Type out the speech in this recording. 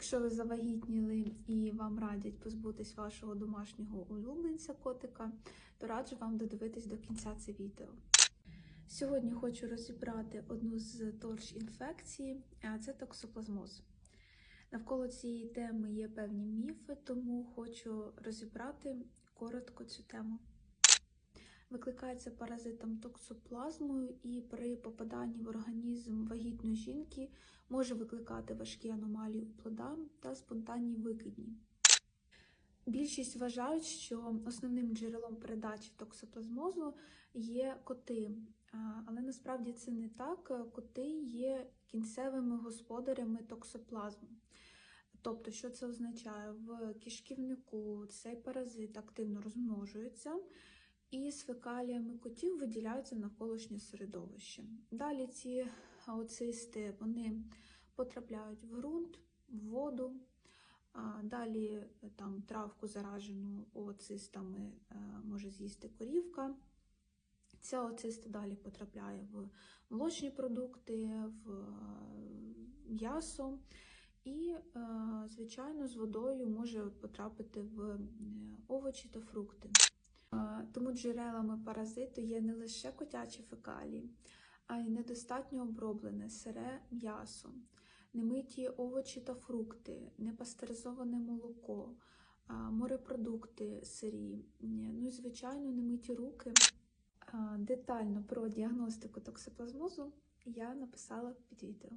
Якщо ви завагітніли і вам радять позбутись вашого домашнього улюбленця котика, то раджу вам додивитись до кінця це відео. Сьогодні хочу розібрати одну з торч інфекцій, а це токсоплазмоз. Навколо цієї теми є певні міфи, тому хочу розібрати коротко цю тему. Викликається паразитом токсоплазмою і при попаданні в організм вагітної жінки може викликати важкі аномалії у плода та спонтанні викидні. Більшість вважають, що основним джерелом передачі токсоплазмозу є коти, але насправді це не так. Коти є кінцевими господарями токсоплазму. Тобто, що це означає? В кишківнику цей паразит активно розмножується і з фекаліями котів виділяються навколишнє середовище. Далі ці оцисти вони потрапляють в ґрунт, в воду. Далі там травку заражену оцистами е, може з'їсти корівка. Ця оциста далі потрапляє в молочні продукти, в е, м'ясо. І, е, звичайно, з водою може потрапити в овочі та фрукти. Тому джерелами паразиту є не лише котячі фекалії, а й недостатньо оброблене сире м'ясо, немиті овочі та фрукти, непастеризоване молоко, морепродукти сирі, ну і, звичайно, немиті руки. Детально про діагностику токсоплазмозу я написала під відео.